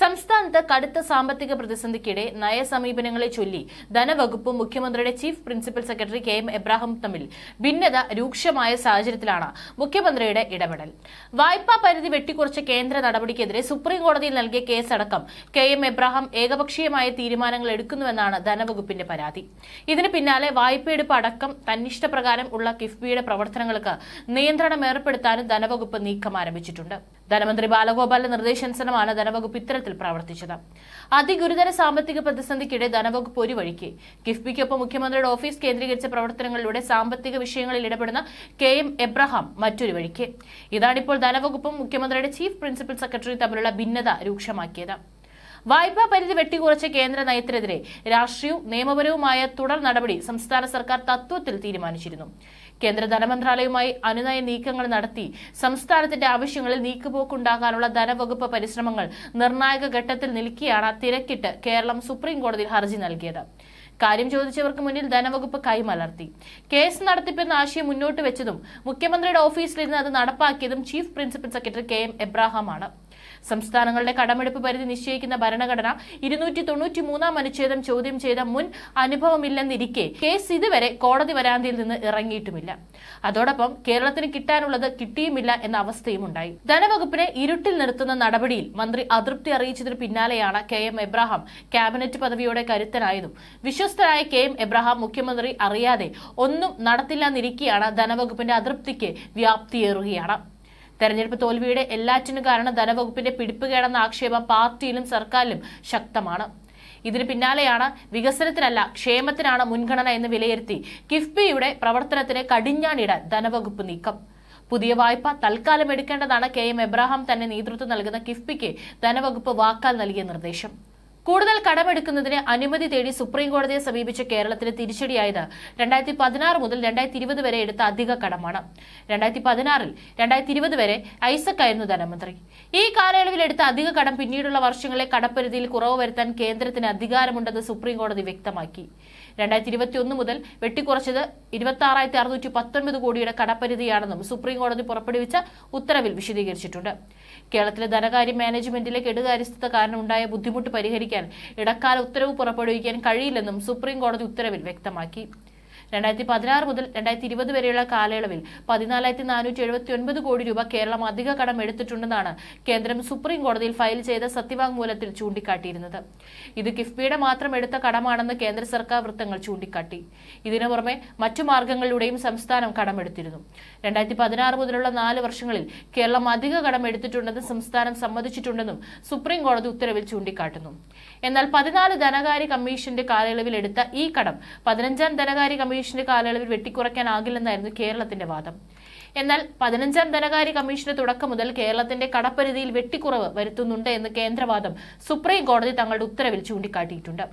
സംസ്ഥാനത്ത് കടുത്ത സാമ്പത്തിക പ്രതിസന്ധിക്കിടെ നയസമീപനങ്ങളെ ചൊല്ലി ധനവകുപ്പും മുഖ്യമന്ത്രിയുടെ chief principal secretary K M Abraham തമ്മിൽ ഭിന്നത രൂക്ഷമായ സാഹചര്യത്തിലാണ് മുഖ്യമന്ത്രിയുടെ ഇടപെടൽ. വായ്പാ പരിധി വെട്ടിക്കുറച്ച കേന്ദ്ര നടപടിക്കെതിരെ സുപ്രീം കോടതിയിൽ നൽകിയ കേസടക്കം കെ എം എബ്രാഹിം ഏകപക്ഷീയമായ തീരുമാനങ്ങൾ എടുക്കുന്നുവെന്നാണ് ധനവകുപ്പിന്റെ പരാതി. ഇതിന് പിന്നാലെ വായ്പയെടുപ്പ് അടക്കം തന്നിഷ്ടപ്രകാരം ഉള്ള കിഫ്ബിയുടെ പ്രവർത്തനങ്ങൾക്ക് നിയന്ത്രണം ഏർപ്പെടുത്താനും ധനവകുപ്പ് നീക്കം ആരംഭിച്ചിട്ടുണ്ട്. ധനമന്ത്രി ബാലഗോപാലിന്റെ നിർദ്ദേശാനുസരണമാണ് ധനവകുപ്പ് ഇത്തരത്തിൽ പ്രവർത്തിച്ചത്. അതിഗുരുതര സാമ്പത്തിക പ്രതിസന്ധിക്കിടെ ധനവകുപ്പ് ഒരു വഴിക്ക് കിഫ്ബിക്കൊപ്പം മുഖ്യമന്ത്രിയുടെ ഓഫീസ് കേന്ദ്രീകരിച്ച പ്രവർത്തനങ്ങളിലൂടെ സാമ്പത്തിക വിഷയങ്ങളിൽ ഇടപെടുന്ന കെ എം എബ്രഹാം മറ്റൊരു വഴിക്ക്. ഇതാണിപ്പോൾ ധനവകുപ്പും മുഖ്യമന്ത്രിയുടെ ചീഫ് പ്രിൻസിപ്പൽ സെക്രട്ടറി തമ്മിലുള്ള ഭിന്നത രൂക്ഷമാക്കിയത്. വായ്പാ പരിധി വെട്ടിക്കുറച്ച കേന്ദ്ര നയത്തിനെതിരെ രാഷ്ട്രീയവും നിയമപരവുമായ തുടർ നടപടി സംസ്ഥാന സർക്കാർ തത്വത്തിൽ തീരുമാനിച്ചിരുന്നു. കേന്ദ്ര ധനമന്ത്രാലയവുമായി അനുനയ നീക്കങ്ങൾ നടത്തി സംസ്ഥാനത്തിന്റെ ആവശ്യങ്ങളിൽ നീക്കുപോക്കുണ്ടാകാനുള്ള ധനവകുപ്പ് പരിശ്രമങ്ങൾ നിർണായക ഘട്ടത്തിൽ നിൽക്കിയാണ് തിരക്കിട്ട് കേരളം സുപ്രീം കോടതിയിൽ ഹർജി നൽകിയത്. കാര്യം ചോദിച്ചവർക്ക് മുന്നിൽ ധനവകുപ്പ് കൈമലർത്തി. കേസ് നടത്തിപ്പെന്ന ആശയം മുന്നോട്ട് വെച്ചതും മുഖ്യമന്ത്രിയുടെ ഓഫീസിലിരുന്ന് അത് നടപ്പാക്കിയതും chief principal secretary K M എബ്രാഹാമാണ്. സംസ്ഥാനങ്ങളുടെ കടമെടുപ്പ് പരിധി നിശ്ചയിക്കുന്ന ഭരണഘടന ഇരുന്നൂറ്റി തൊണ്ണൂറ്റി മൂന്നാം അനുച്ഛേദം ചോദ്യം ചെയ്ത മുൻ അനുഭവമില്ലെന്നിരിക്കെ കേസ് ഇതുവരെ കോടതി വരാന്തിയിൽ നിന്ന് ഇറങ്ങിയിട്ടുമില്ല. അതോടൊപ്പം കേരളത്തിന് കിട്ടാനുള്ളത് കിട്ടിയുമില്ല എന്ന അവസ്ഥയും ഉണ്ടായി. ധനവകുപ്പിനെ ഇരുട്ടിൽ നിർത്തുന്ന നടപടിയിൽ മന്ത്രി അതൃപ്തി അറിയിച്ചതിന് പിന്നാലെയാണ് കെ എം എബ്രാഹാം ക്യാബിനറ്റ് പദവിയോടെ കരുത്തനായതും. വിശ്വസ്തനായ കെ എം എബ്രാഹാം മുഖ്യമന്ത്രി അറിയാതെ ഒന്നും നടത്തില്ലെന്നിരിക്കെയാണ് ധനവകുപ്പിന്റെ അതൃപ്തിക്ക് വ്യാപ്തിയേറുകയാണ്. തെരഞ്ഞെടുപ്പ് തോൽവിയുടെ എല്ലാറ്റിനും കാരണം ധനവകുപ്പിന്റെ പിടിപ്പുകേടെന്ന ആക്ഷേപം പാർട്ടിയിലും സർക്കാരിലും ശക്തമാണ്. ഇതിന് പിന്നാലെയാണ് വികസനത്തിനല്ല ക്ഷേമത്തിനാണ് മുൻഗണന എന്ന് വിലയിരുത്തി കിഫ്ബിയുടെ പ്രവർത്തനത്തിന് കടിഞ്ഞാണിടാൻ ധനവകുപ്പ് നീക്കം. പുതിയ വായ്പ തൽക്കാലം എടുക്കേണ്ടതാണ് കെ എം എബ്രാഹാം തന്നെ നേതൃത്വം നൽകുന്ന കിഫ്ബിക്ക് ധനവകുപ്പ് വാക്കാൽ നൽകിയ നിർദ്ദേശം. കൂടുതൽ കടമെടുക്കുന്നതിന് അനുമതി തേടി സുപ്രീം കോടതിയെ സമീപിച്ച കേരളത്തിന് തിരിച്ചടിയായത് രണ്ടായിരത്തി പതിനാറ് മുതൽ രണ്ടായിരത്തി ഇരുപത് വരെ എടുത്ത അധിക കടമാണ്. രണ്ടായിരത്തി പതിനാറിൽ രണ്ടായിരത്തി ഇരുപത് വരെ ഐസക് ആയിരുന്നു ധനമന്ത്രി. ഈ കാലയളവിൽ എടുത്ത അധിക കടം പിന്നീടുള്ള വർഷങ്ങളെ കടപ്പരിധിയിൽ കുറവ് വരുത്താൻ കേന്ദ്രത്തിന് അധികാരമുണ്ടെന്ന് സുപ്രീം കോടതി വ്യക്തമാക്കി. രണ്ടായിരത്തി ഇരുപത്തി ഒന്ന് മുതൽ വെട്ടിക്കുറച്ചത് ഇരുപത്തി ആറായിരത്തി അറുന്നൂറ്റി പത്തൊൻപത് കോടിയുടെ കടപ്പരിധിയാണെന്നും സുപ്രീം കോടതി പുറപ്പെടുവിച്ച ഉത്തരവിൽ വിശദീകരിച്ചിട്ടുണ്ട്. കേരളത്തിലെ ധനകാര്യ മാനേജ്മെന്റിലെ കെടുകാര്യസ്ഥത കാരണം ഉണ്ടായ ബുദ്ധിമുട്ട് പരിഹരിക്കാൻ ഇടക്കാല ഉത്തരവ് പുറപ്പെടുവിക്കാൻ കഴിയില്ലെന്നും സുപ്രീം കോടതി ഉത്തരവിൽ വ്യക്തമാക്കി. രണ്ടായിരത്തി പതിനാറ് മുതൽ രണ്ടായിരത്തി ഇരുപത് വരെയുള്ള കാലയളവിൽ പതിനാലായിരത്തി നാനൂറ്റി എഴുപത്തി ഒൻപത് കോടി രൂപ കേരളം അധിക കടം എടുത്തിട്ടുണ്ടെന്നാണ് കേന്ദ്രം സുപ്രീം കോടതിയിൽ ഫയൽ ചെയ്ത സത്യവാങ്മൂലത്തിൽ ചൂണ്ടിക്കാട്ടിയിരുന്നത്. ഇത് കിഫ്ബിയുടെ മാത്രം എടുത്ത കടമാണെന്ന് കേന്ദ്ര സർക്കാർ വൃത്തങ്ങൾ ചൂണ്ടിക്കാട്ടി. ഇതിനു പുറമെ മറ്റു മാർഗങ്ങളിലൂടെയും സംസ്ഥാനം കടമെടുത്തിരുന്നു. രണ്ടായിരത്തി പതിനാറ് മുതലുള്ള നാല് വർഷങ്ങളിൽ കേരളം അധിക കടം എടുത്തിട്ടുണ്ടെന്ന് സംസ്ഥാനം സമ്മതിച്ചിട്ടുണ്ടെന്നും സുപ്രീം കോടതി ഉത്തരവിൽ ചൂണ്ടിക്കാട്ടുന്നു. എന്നാൽ പതിനാല് ധനകാര്യ കമ്മീഷന്റെ കാലയളവിൽ എടുത്ത ഈ കടം പതിനഞ്ചാം ധനകാര്യ കമ്മീഷന്റെ കാലയളവിൽ വെട്ടിക്കുറയ്ക്കാനാകില്ലെന്നായിരുന്നു കേരളത്തിന്റെ വാദം. എന്നാൽ പതിനഞ്ചാം ധനകാര്യ കമ്മീഷന്റെ തുടക്കം മുതൽ കേരളത്തിന്റെ കടപ്പരിധിയിൽ വെട്ടിക്കുറവ് വരുത്തുന്നുണ്ട് എന്ന് കേന്ദ്രവാദം സുപ്രീം കോടതി തങ്ങളുടെ ഉത്തരവിൽ ചൂണ്ടിക്കാട്ടിയിട്ടുണ്ട്.